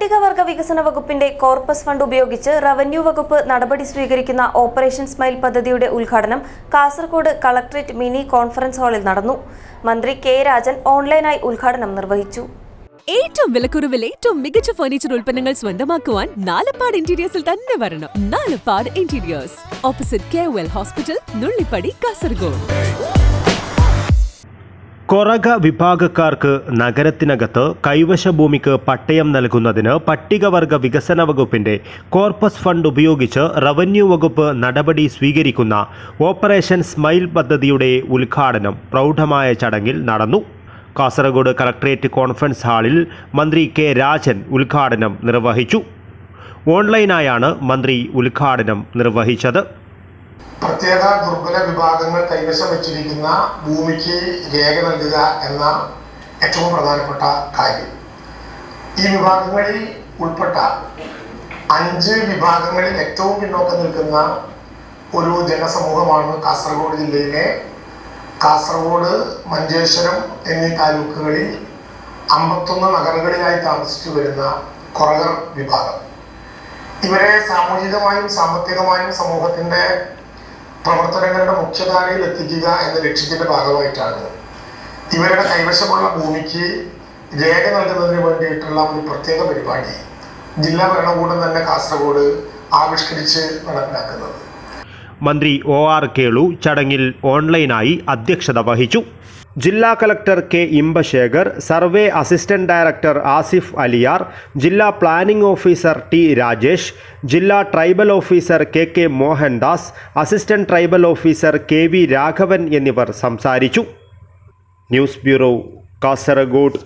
പട്ടികവർഗ വികസന വകുപ്പിന്റെ കോർപ്പസ് ഫണ്ട് ഉപയോഗിച്ച് റവന്യൂ വകുപ്പ് നടപടി സ്വീകരിക്കുന്ന ഓപ്പറേഷൻ സ്മൈൽ പദ്ധതിയുടെ ഉദ്ഘാടനം കാസർഗോഡ് കളക്ടറേറ്റ് മിനി കോൺഫറൻസ് ഹാളിൽ നടന്നു. മന്ത്രി കെ രാജൻ ഓൺലൈനായി ഉദ്ഘാടനം നിർവഹിച്ചു. ഏറ്റവും വിലക്കുറവിൽ ഏറ്റവും മികച്ച ഫർണിച്ചർ ഉൽപ്പന്നങ്ങൾ സ്വന്തമാക്കുവാൻ നാലപ്പാട് ഇന്റീരിയേഴ്സിൽ തന്നെ വരണം. Nalappad interiors opposite K hospital Nullippady Kasaragod Koraga വിഭാഗക്കാർക്ക് നഗരത്തിനകത്ത് കൈവശ ഭൂമിക്ക് പട്ടയം നൽകുന്നതിന് പട്ടികവർഗ വികസന വകുപ്പിന്റെ കോർപ്പസ് ഫണ്ട് ഉപയോഗിച്ച് റവന്യൂ വകുപ്പ് നടപടി സ്വീകരിക്കുന്ന ഓപ്പറേഷൻ സ്മൈൽ പദ്ധതിയുടെ ഉദ്ഘാടനം പ്രൗഢമായ ചടങ്ങിൽ നടന്നു. കാസർഗോഡ് കളക്ട്രേറ്റ് കോൺഫറൻസ് ഹാളിൽ മന്ത്രി കെ രാജൻ ഉദ്ഘാടനം നിർവഹിച്ചു. ഓൺലൈനായാണ് മന്ത്രി ഉദ്ഘാടനം നിർവഹിച്ചത്. പ്രത്യേക ദുർബല വിഭാഗങ്ങൾ കൈവശം വച്ചിരിക്കുന്ന ഭൂമിക്ക് രേഖ നൽകുക എന്ന ഏറ്റവും പ്രധാനപ്പെട്ട കാര്യം. ഈ വിഭാഗങ്ങളിൽ ഉൾപ്പെട്ട അഞ്ച് വിഭാഗങ്ങളിൽ ഏറ്റവും പിന്നോക്കം നിൽക്കുന്ന ഒരു ജനസമൂഹമാണ് കാസർഗോഡ് ജില്ലയിലെ കാസർഗോഡ് മഞ്ചേശ്വരം എന്നീ താലൂക്കുകളിൽ അമ്പത്തൊന്ന് നഗരങ്ങളിലായി താമസിച്ചു വരുന്ന കൊറകർ വിഭാഗം. ഇവരെ സാമൂഹികമായും സാമ്പത്തികമായും സമൂഹത്തിന്റെ പ്രവർത്തനങ്ങളുടെ മുഖ്യധാരയിൽ എത്തിക്കുക എന്ന ലക്ഷ്യത്തിന്റെ ഭാഗമായിട്ടാണ്. ഇവരുടെ കൈവശമുള്ള ഭൂമിക്ക് രേഖ നൽകുന്നതിന് വേണ്ടിയിട്ടുള്ള ഒരു പ്രത്യേക പരിപാടി ജില്ലാ ഭരണകൂടം തന്നെ കാസർഗോഡ് ആവിഷ്കരിച്ച് നടപ്പിലാക്കുന്നത്. മന്ത്രി ഒ ആർ കേളു ചടങ്ങിൽ ഓൺലൈനായി അധ്യക്ഷത വഹിച്ചു. ജില്ലാ collector K Imbasekar survey assistant director Asif Aliyar ജില്ലാ പ്ലാനിംഗ് ഓഫീസർ ടി രാജേഷ് ജില്ലാ tribal officer K K Mohandas assistant tribal officer K V Raghavan എന്നിവർ സംസാരിച്ചു. News bureau Kasaragod.